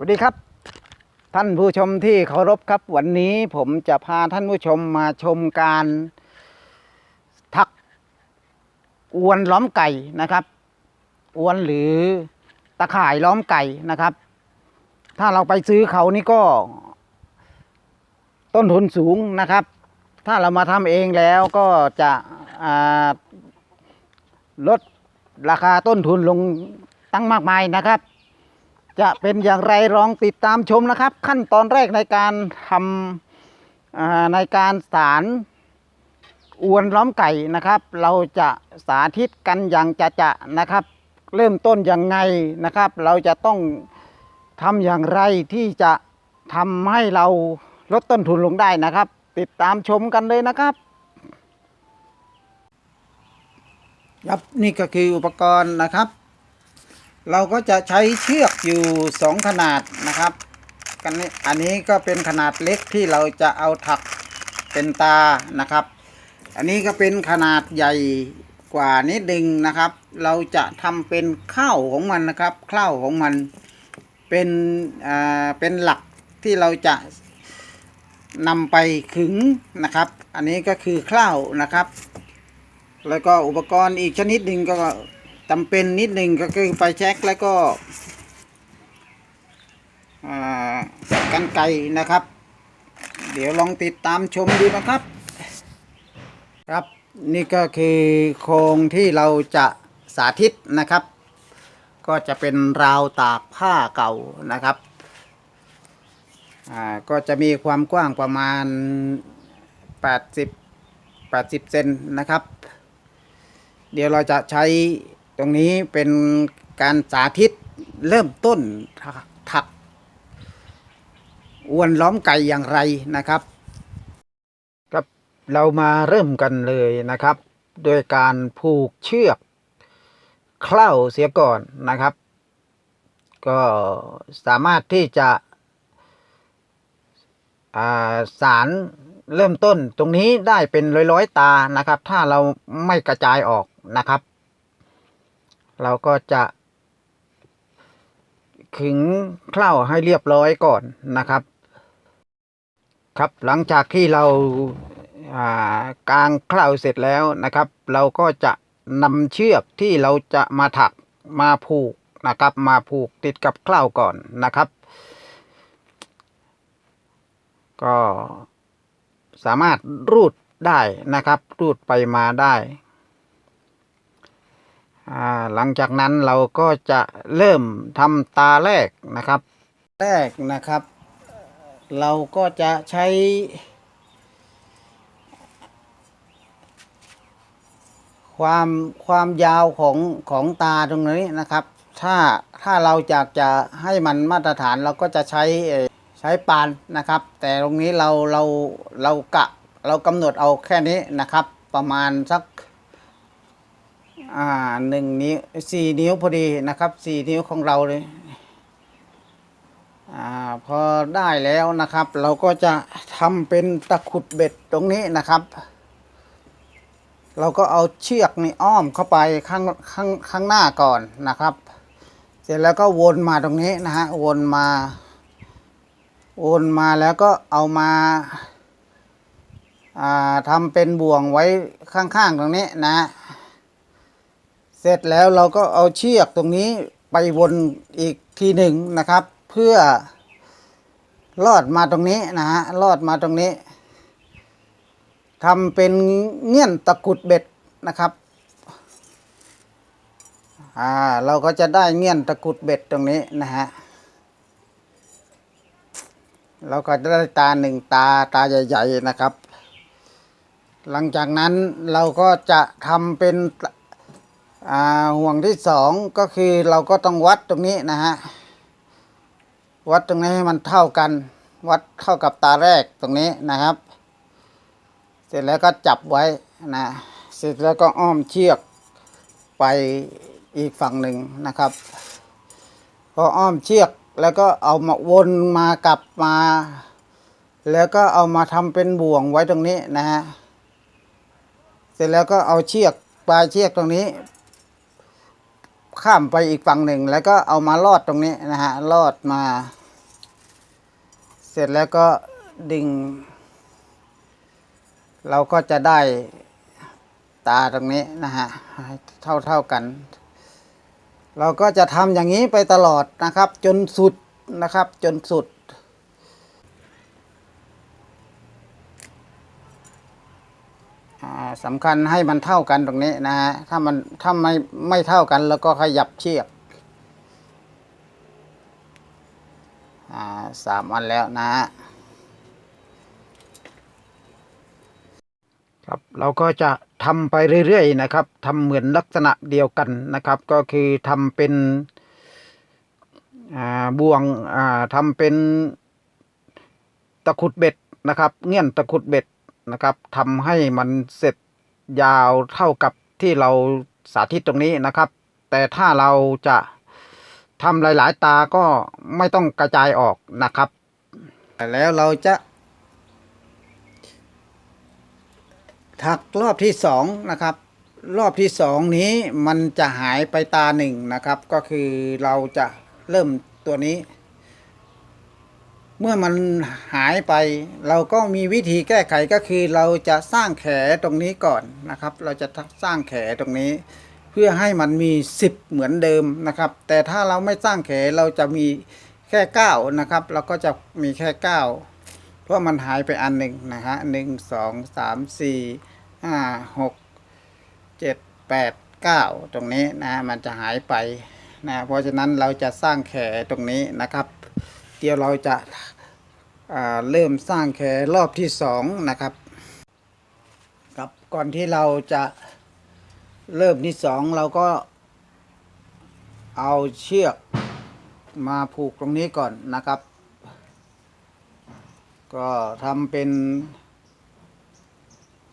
สวัสดีครับ ท่านผู้ชมที่เคารพครับ วันนี้ผมจะพาท่านผู้ชมมาชมการทักอวนล้อมไก่นะครับ อวนหรือตะข่ายล้อมไก่นะครับ ถ้าเราไปซื้อเขานี่ก็ ต้นทุนสูงนะครับ ถ้าเรามาทำเองแล้วก็จะลดราคาต้นทุนลงตั้งมากมายนะครับ จะเป็นอย่างไรลองติดตามชมนะครับ ขั้นตอนแรกในการทำในการสารอวนล้อมไก่นะครับ เราจะสาธิตกันอย่างจะจะนะครับ เริ่มต้นยังไงนะครับ เราจะต้องทำอย่างไรที่จะทำให้เราลดต้นทุนลงได้นะครับ ติดตามชมกันเลยนะครับครับนี่ก็คืออุปกรณ์นะครับ เราก็จะใช้เชือก อยู่สองขนาดนะครับกันนี้อันนี้ก็เป็นขนาดเล็กที่เราจะเอาถักเป็นตานะครับ อันนี้ก็เป็นขนาดใหญ่กว่านิดนึงนะครับ เราจะทำเป็นข้าวของมันนะครับข้าวของมันเป็นอ่าเป็นหลักที่เราจะนำไปขึงนะครับ อันนี้ก็คือข้าวนะครับ แล้วก็อุปกรณ์อีกชนิดหนึ่งก็จำเป็นนิดหนึ่งก็คือไฟแช็กแล้วก็ กันไกรนะครับ เดี๋ยวลองติดตามชมดูนะครับ ครับนี่ก็คือโครงที่เราจะสาธิตนะครับ ก็จะเป็นราวตากผ้าเก่านะครับอ่าก็จะมีความกว้างประมาณ 80 80 เซนนะครับ เดี๋ยวเราจะใช้ตรงนี้เป็นการสาธิตเริ่มต้นถักถัก อวนล้อมไก่อย่างไรนะครับครับเรามาเริ่มกันเลยนะครับ โดยการผูกเชือกเคล้าเสียก่อนนะครับ ก็สามารถที่จะาสารเริ่มต้นตรงนี้ได้เป็นร้อยๆตานะครับ ถ้าเราไม่กระจายออกนะครับ เราก็จะขึงเคล้าให้เรียบร้อยก่อนนะครับ ครับหลังจากที่เรากางเคล้าเสร็จแล้วนะครับ เราก็จะนำเชือกที่เราจะมาถักมาผูกนะครับ มาผูกติดกับเคล้าก่อนนะครับ ก็สามารถรูดได้นะครับ รูดไปมาได้หลังจากนั้นเราก็จะเริ่มทำตาแรกนะครับ แรกนะครับ เราก็จะใช้ความความยาวของของตาตรงนี้นะครับ ถ้าถ้าเราอยากจะให้มันมาตรฐานเราก็จะใช้ใช้ปานนะครับ แต่ตรงนี้เราเราเรากะเรากำหนดเอาแค่นี้นะครับ ประมาณสักอ่าหนึ่งนิ้วสี่นิ้วพอดีนะครับสี่นิ้วของเราเลย อ่าพอได้แล้วนะครับ เราก็จะทำเป็นตะขุดเบ็ดตรงนี้นะครับ เราก็เอาเชือกนี่อ้อมเข้าไปข้างข้างข้างหน้าก่อนนะครับ เสร็จแล้วก็วนมาตรงนี้นะฮะวนมา วนมาแล้วก็เอามาอ่าทำเป็นบ่วงไว้ข้างๆตรงนี้นะ เสร็จแล้วเราก็เอาเชือกตรงนี้ไปวนอีกทีหนึ่งนะครับ เพื่อลอดมาตรงนี้นะฮะลอดมาตรงนี้ทำเป็นเงี้ยนตะกุดเบ็ดนะครับอ่าเราก็จะได้เงี้ยนตะกุดเบ็ดตรงนี้นะฮะเราก็จะได้ตาหนึ่งตาตาใหญ่ๆนะครับ หลังจากนั้นเราก็จะทำเป็นอ่าห่วงที่สองก็คือเราก็ต้องวัดตรงนี้นะฮะ วัดตรงนี้ให้มันเท่ากัน วัดเท่ากับตาแรกตรงนี้นะครับ เสร็จแล้วก็จับไว้นะเสร็จแล้วก็อ้อมเชือกไปอีกฝั่งหนึ่งนะครับ พออ้อมเชือกแล้วก็เอามาวนมากลับมา แล้วก็เอามาทำเป็นบ่วงไว้ตรงนี้นะฮะเสร็จแล้วก็เอาเชือกปลายเชือกตรงนี้ ข้ามไปอีกฝั่งหนึ่ง แล้วก็เอามาลอดตรงนี้นะฮะลอดมา ร็จแล้วก็ดึงเราก็จะได้ตาตรงนี้นะฮะเท่าเท่ากัน เราก็จะทำอย่างนี้ไปตลอดนะครับ จนสุดนะครับ จนสุดสำคัญให้มันเท่ากันตรงนี้นะฮะถ้ามันถ้าไม่ไม่เท่ากันแล้วก็ขยับเชือก อ่าสามอันแล้วนะครับเราก็จะทำไปเรื่อยๆนะครับทำเหมือนลักษณะเดียวกันนะครับ ก็คือทำเป็นบ่วงอ่าทำเป็นตะขุดเบ็ดนะครับ เงี้ยนตะขุดเบ็ดนะครับทำให้มันเสร็จยาวเท่ากับที่เราสาธิตตรงนี้นะครับ แต่ถ้าเราจะ ทำหลายๆ ตาก็ไม่ต้องกระจายออกนะครับ แล้วเราจะ ถักรอบที่สองนะครับ รอบที่สองนี้มันจะหายไปตาหนึ่งนะครับ ก็คือเราจะเริ่มตัวนี้ เมื่อมันหายไป เราก็มีวิธีแก้ไขก็คือเราจะสร้างแขตรงนี้ก่อนนะครับ เราจะสร้างแขตรงนี้ พื่อให้มันมี 10 เหมือนเดิมนะครับ แต่ถ้าเราไม่สร้างแขเราจะมีแค่9นะครับเราก็จะมีแค่ 9 เพราะมันหายไปอันหนึ่งนะฮะหนึ่งสองสามสี่ห้าหกเจ็ดแปดเก้าตรงนี้นะมันจะหายไปนะเพราะฉะนั้นเราจะสร้างแขตรงนี้นะครับ เดี๋ยวเราจะาเริ่มสร้างแขรอบที่สองนะครับครับก่อนที่เราจะ เริ่มที่สองเราก็เอาเชือกมาผูกตรงนี้ก่อนนะครับ ก็ทำเป็น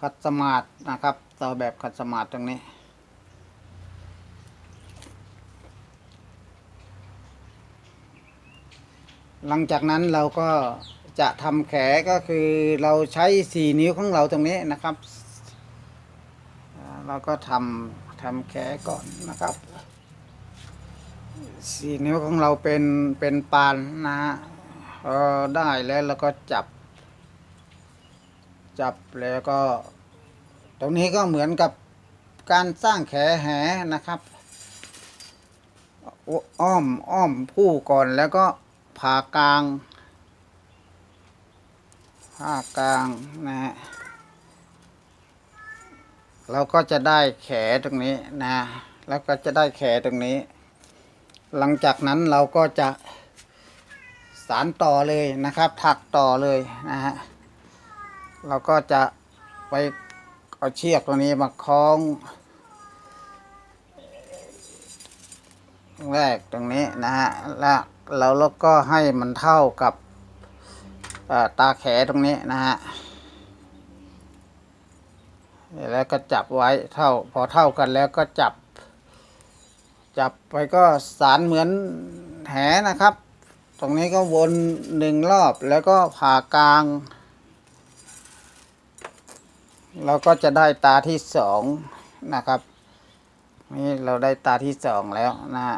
ขัดสมาธินะครับต่อแบบขัดสมาธิตรงนี้หลังจากนั้นเราก็จะทำแขก็คือเราใช้สี่นิ้วของเราตรงนี้นะครับ เราก็ทำทำแขก่อนนะครับสี่นิ้วของเราเป็นเป็นปานนะฮะพอได้แล้วเราก็จับ จับแล้วก็ ตรงนี้ก็เหมือนกับการสร้างแขแหนะครับอ้อ้อมอ้อมผู้ก่อนแล้วก็ผ่ากลางผ่ากลางนะฮะ เราก็จะได้แขตรงนี้นะ แล้วก็จะได้แขตรงนี้ หลังจากนั้นเราก็จะสารต่อเลยนะครับ ถักต่อเลยนะฮะ เราก็จะไปเอาเชือกตัวนี้มาคล้องแรกตรงนี้นะฮะ แล้วเราก็ให้มันเท่ากับตาแขตรงนี้นะฮะ แล้วก็จับไว้เท่าพอเท่ากันแล้วก็จับ จับไปก็สารเหมือนแหนะครับ ตรงนี้ก็วนหนึ่งรอบแล้วก็ผ่ากลาง เราก็จะได้ตาที่สองนะครับนี่เราได้ตาที่สองแล้วนะ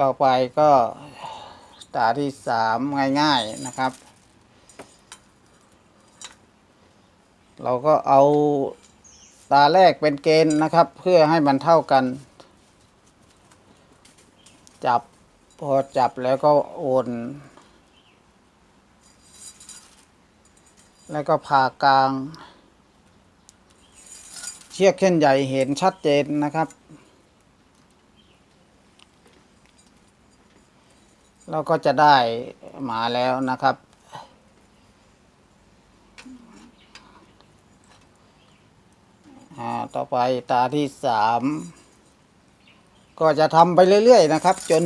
ต่อไปก็ตาที่สามง่ายๆนะครับ เราก็เอาตาแรกเป็นเกณฑ์นะครับ เพื่อให้มันเท่ากัน จับพอจับแล้วก็โอนแล้วก็ผ่ากลาง เชือกเส้นใหญ่เห็นชัดเจนนะครับ เราก็จะได้มาแล้วนะครับ อ่าต่อไปตาที่สามก็จะทำไปเรื่อยๆนะครับ จน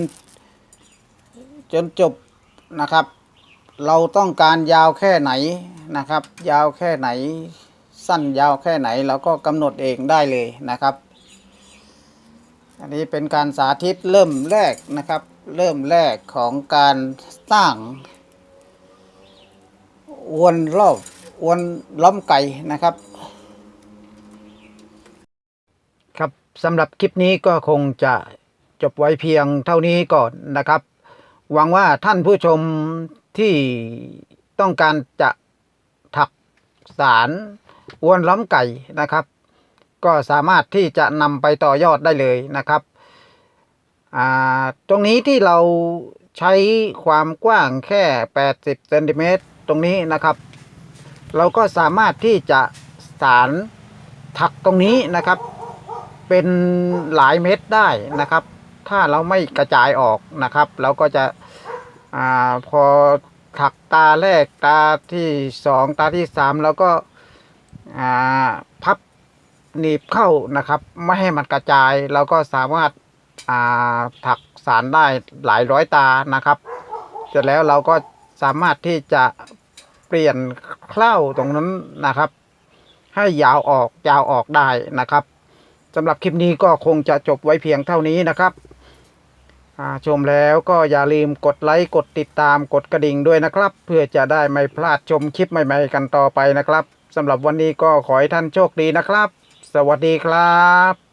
จนจบนะครับ เราต้องการยาวแค่ไหนนะครับ ยาวแค่ไหน สั้นยาวแค่ไหนเราก็กำหนดเองได้เลยนะครับ อันนี้เป็นการสาธิตเริ่มแรกนะครับ เริ่มแรกของการสร้างอวนรอบอวนล้อมไก่นะครับ ครับ สำหรับคลิปนี้ก็คงจะจบไว้เพียงเท่านี้ก่อนนะครับ หวังว่าท่านผู้ชมที่ต้องการจะถักสารอวนล้อมไก่นะครับ ก็สามารถที่จะนำไปต่อยอดได้เลยนะครับตรงนี้ที่เราใช้ความกว้างแค่ 80เซนติเมตรตรงนี้นะครับ เราก็สามารถที่จะสารถักตรงนี้นะครับ เป็นหลายเม็ดได้นะครับ ถ้าเราไม่กระจายออกนะครับ เราก็จะอ่าพอถักตาแรกตาที่สองตาที่สามแล้วก็พับหนีบเข้านะครับ ไม่ให้มันกระจายเราก็สามารถาถักสารได้หลายร้อยตานะครับ เสร็จแล้วเราก็สามารถที่จะเปลี่ยนเคล้าตรงนั้นนะครับ ให้ยาวออกยาวออกได้นะครับ สำหรับคลิปนี้ก็คงจะจบไว้เพียงเท่านี้นะครับชมแล้วก็อย่าลืมกดไลค์กดติดตามกดกระดิ่งด้วยนะครับ เพื่อจะได้ไม่พลาดชมคลิปใหม่ ๆ กันต่อไปนะครับสำหรับวันนี้ก็ขอให้ท่านโชคดีนะครับ สวัสดีครับ